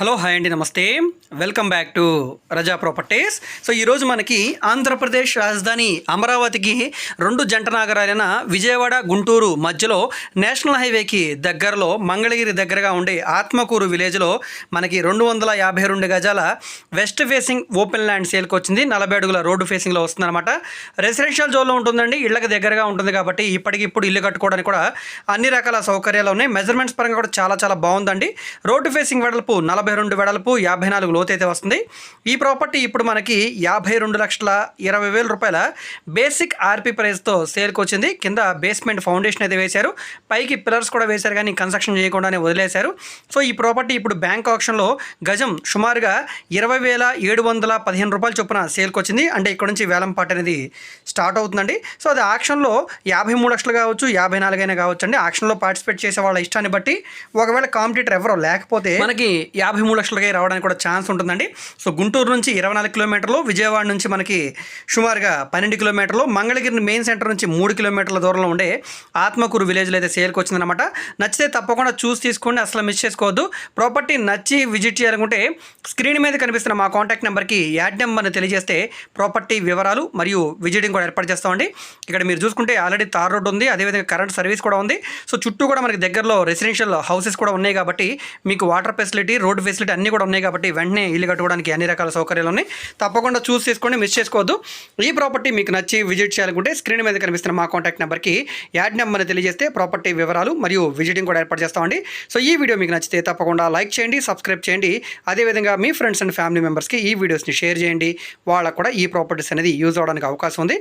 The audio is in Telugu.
హలో హాయ్ అండి నమస్తే. Welcome back to Raza properties so ఈరోజు మనకి ఆంధ్రప్రదేశ్ రాజధాని అమరావతికి రెండు జంట నగరాలైన విజయవాడ గుంటూరు మధ్యలో నేషనల్ హైవేకి దగ్గరలో మంగళగిరి దగ్గరగా ఉండే ఆత్మకూరు విలేజ్లో మనకి రెండు వందల యాభై రెండు గజాల వెస్ట్ ఫేసింగ్ ఓపెన్ ల్యాండ్ సేల్కి వచ్చింది. నలభై అడుగుల రోడ్డు ఫేసింగ్లో వస్తుందన్నమాట. రెసిడెన్షియల్ జోన్లో ఉంటుందండి ఇళ్ళకి దగ్గరగా ఉంటుంది కాబట్టి ఇప్పటికిప్పుడు ఇల్లు కట్టుకోవడానికి కూడా అన్ని రకాల సౌకర్యాలు ఉన్నాయి. మెజర్మెంట్స్ పరంగా కూడా చాలా చాలా బాగుందండి. రోడ్డు ఫేసింగ్ వెడల్పు నలభై రెండు వెడల్పు యాభై నాలుగు లోతు అయితే వస్తుంది. ఈ ప్రాపర్టీ ఇప్పుడు మనకి యాభై రెండు లక్షల ఇరవై వేల రూపాయల బేసిక్ ఆర్పీ ప్రైస్తో సేల్కి వచ్చింది కింద బేస్మెంట్ ఫౌండేషన్ అయితే వేశారు. పైకి పిల్లర్స్ కూడా వేశారు కానీ కన్స్ట్రక్షన్ చేయకుండానే వదిలేశారు. సో ఈ ప్రాపర్టీ ఇప్పుడు బ్యాంక్ ఆప్షన్లో గజం సుమారుగా ఇరవై వేల ఏడు వందల పదిహేను రూపాయల చొప్పున సేల్కి వచ్చింది అంటే ఇక్కడ నుంచి వేలం పాట అనేది స్టార్ట్ అవుతుందండి. సో అది ఆక్షన్లో యాభై మూడు లక్షలు కావచ్చు యాభై నాలుగైనా కావచ్చు అండి. ఆక్షన్లో పార్టిసిపేట్ చేసే వాళ్ళ ఇష్టాన్ని బట్టి ఒకవేళ కాంపిటేటర్ ఎవరో లేకపోతే మనకి యాభై యాభై మూడు లక్షలకే రావడానికి కూడా ఛాన్స్ ఉంటుందండి. సో గుంటూరు నుంచి ఇరవై నాలుగు కిలోమీటర్లు విజయవాడ నుంచి మనకి సుమారుగా పన్నెండు కిలోమీటర్లు మంగళగిరి మెయిన్ సెంటర్ నుంచి మూడు కిలోమీటర్ల దూరంలో ఉండే ఆత్మకూరు విలేజ్లో అయితే సేల్కి వచ్చిందనమాట నచ్చితే తప్పకుండా చూసి తీసుకోండి అసలు మిస్ చేసుకోవద్దు. ప్రాపర్టీ నచ్చి విజిట్ చేయాలనుకుంటే స్క్రీన్ మీద కనిపిస్తున్న మా కాంటాక్ట్ నెంబర్కి యాడ్ నెంబర్ని తెలియజేస్తే ప్రాపర్టీ వివరాలు మరియు విజిటింగ్ కూడా ఏర్పాటు చేస్తామండి. ఇక్కడ మీరు చూసుకుంటే ఆల్రెడీ తార్ రోడ్ ఉంది అదేవిధంగా కరెంట్ సర్వీస్ కూడా ఉంది. సో చుట్టూ కూడా మనకి దగ్గరలో రెసిడెన్షియల్ హౌసెస్ కూడా ఉన్నాయి కాబట్టి మీకు వాటర్ ఫెసిలిటీ రోడ్ ఫెసిలిటీ అన్నీ కూడా ఉన్నాయి కాబట్టి వెంటనే ఇల్లు కట్టుకోవడానికి అన్ని రకాల సౌకర్యాలు ఉన్నాయి. తప్పకుండా చూస్ చేసుకోండి మిస్ చేసుకోవద్దు. ఈ ప్రాపర్టీ మీకు నచ్చి విజిట్ చేయాలనుకుంటే స్క్రీన్ మీద కనిపిస్తున్న మా కాంటాక్ట్ నెంబర్కి యాడ్ నెంబర్ని తెలియజేస్తే ప్రాపర్టీ వివరాలు మరియు విజిటింగ్ కూడా ఏర్పాటు చేస్తామండి. సో ఈ వీడియో మీకు నచ్చితే తప్పకుండా లైక్ చేయండి సబ్స్క్రైబ్ చేయండి. అదేవిధంగా మీ ఫ్రెండ్స్ అండ్ ఫ్యామిలీ మెంబర్స్కి ఈ వీడియోస్ని షేర్ చేయండి. వాళ్ళకు కూడా ఈ ప్రాపర్టీస్ అనేది యూజ్ అవడానికి అవకాశం ఉంది.